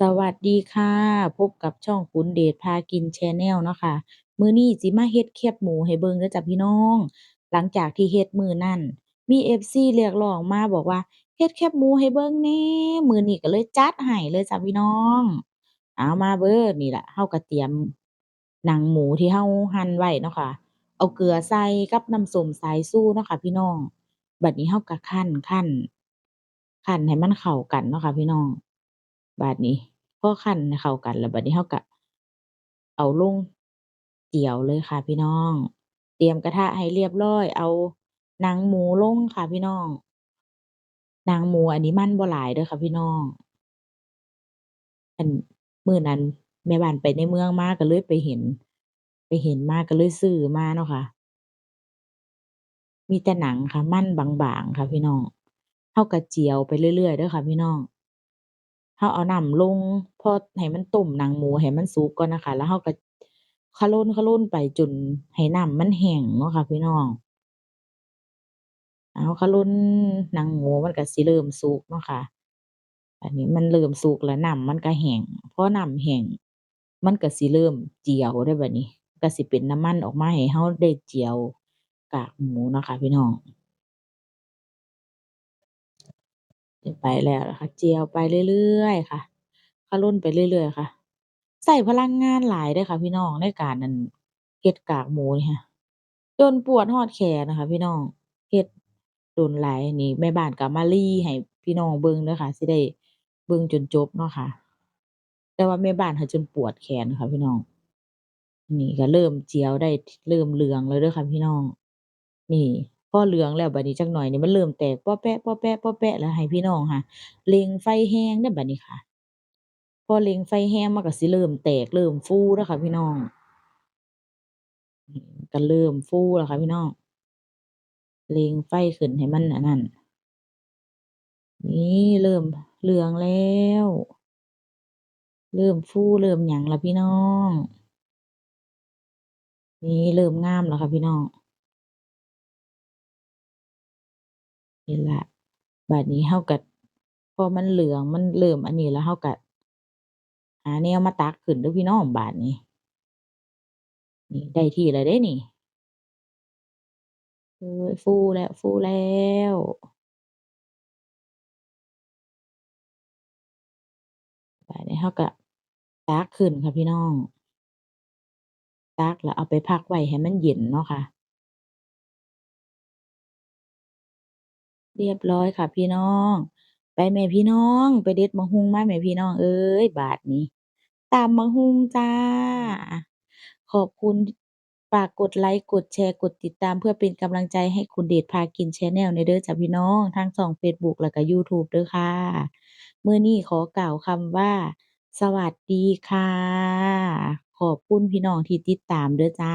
สวัสดีค่ะ พบกับช่องขุนเดชพากินชาแนลเนาะค่ะ มื้อนี้สิมาเฮ็ดแคบหมูให้เบิ่งเด้อจ้ะพี่น้อง หลังจากที่เฮ็ดมื้อนั้น มี FC เรียกร้องมาบอกว่า เฮ็ดแคบหมูให้เบิ่งแหน่ มื้อนี้ก็เลยจัดให้เลยจ้ะพี่น้อง เอามาเด้อนี่ล่ะ เราก็เตรียมหนังหมูที่เราหั่นไว้เนาะค่ะ เอาเกลือใส่กับน้ำส้มสายชูเนาะค่ะพี่น้อง บัดนี้เราก็คั่นคั่นคั่นให้มันเข้ากันเนาะค่ะพี่น้อง บัดนี้พอคั่นให้เข้ากันแล้วบัดนี้เราก็เอาลงเจียวเลยค่ะพี่น้อง เตรียมกระทะให้เรียบร้อย เอาหนังหมูลงค่ะพี่น้อง หนังหมูอันนี้มันบ่หลายเด้อค่ะพี่น้อง อันมื้อนั้นแม่บ้านไปในเมืองมาก็เลยไปเห็น ไปเห็นมาก็เลยซื้อมาเนาะค่ะ มีแต่หนังค่ะ มันบางๆค่ะพี่น้องเราก็เจียวไปเรื่อยๆเด้อค่ะพี่น้อง เราเอาน้ำลง พอให้มันต้มหนังหมูให้มันสุกก่อนน่ะค่ะ แล้วเราก็คะโลนๆไปจนให้น้ำมันแห้งเนาะค่ะพี่น้อง เอาคะโลนหนังหมูมันก็สิเริ่มสุกเนาะค่ะ อันนี้มันเริ่มสุกแล้วน้ำมันก็แห้ง พอน้ำแห้งมันก็สิเริ่มเจียวเด้บัดนี้ก็สิเป็นน้ำมันออกมาให้เราได้เจียวกากหมูเนาะค่ะพี่น้อง ไปแล้วล่ะค่ะเจียวไปเรื่อยๆค่ะคะโลนไปเรื่อยๆค่ะใช้พลังงานหลายเด้อค่ะพี่น้องในการอั่นเฮ็ดกากหมูนี่ค่ะ จนปวดฮอดแขนน่ะค่ะพี่น้อง เฮ็ดโดนหลายนี่แม่บ้านก็มารีให้พี่น้องเบิ่งเด้อค่ะ สิได้เบิ่งจนจบเนาะค่ะ แต่ว่าแม่บ้านเขาจนปวดแขนค่ะพี่น้อง นี่ก็เริ่มเจียวได้ เริ่มเหลืองแล้วเด้อค่ะพี่น้อง นี่ อเหลืองแล้วบัดนี้จักหน่อยนี่มันเริ่มแตกป๊อแป๊ะๆๆแปะแล้วให้พี่น้องค่ะเร่งไฟแรงเด้อบัดนี้ค่ะ พอเร่งไฟแรงมันก็สิเริ่มแตกเริ่มฟูเด้อค่ะ พี่น้องก็เริ่มฟูแล้วค่ะพี่น้องเร่งไฟขึ้นให้มันอันนั้นนี่เริ่มเหลืองแล้ว เริ่มฟูเริ่มหยังแล้วพี่น้อง นี่เริ่มงามแล้วค่ะพี่น้อง นี่ล่ะ บัดนี้เราก็พอมันเหลือง มันเริ่มอันนี้แล้วเราก็หาแนวมาตักขึ้นเด้อพี่น้อง บาดนี้ นี่ ได้ที่แล้วเด้นี่ โอ้ย ฟูแล้ว ฟูแล้วบัดนี้เราก็ตักขึ้นค่ะพี่น้องตักแล้วเอาไปพักไว้ให้มันเย็นเนาะค่ะ เรียบร้อยค่ะพี่น้อง ไปแม่พี่น้อง ไปเด็ดบักหุ่งมาแม่พี่น้อง เอ๋ยบาดนี้ตำบักหุ่งจ้ะขอบคุณฝากกดไลก์กดแชร์กดติดตามเพื่อเป็นกำลังใจให้คุณเดชพากินชาแนลหน่อยเด้อจ้ะพี่น้องทางช่องเฟซบุ๊กแล้วก็ยูทูบเด้อค่ะเมื้อนี้ขอกล่าวคำว่า สวัสดีค่ะ ขอบคุณพี่น้องที่ติดตามเด้อจ้า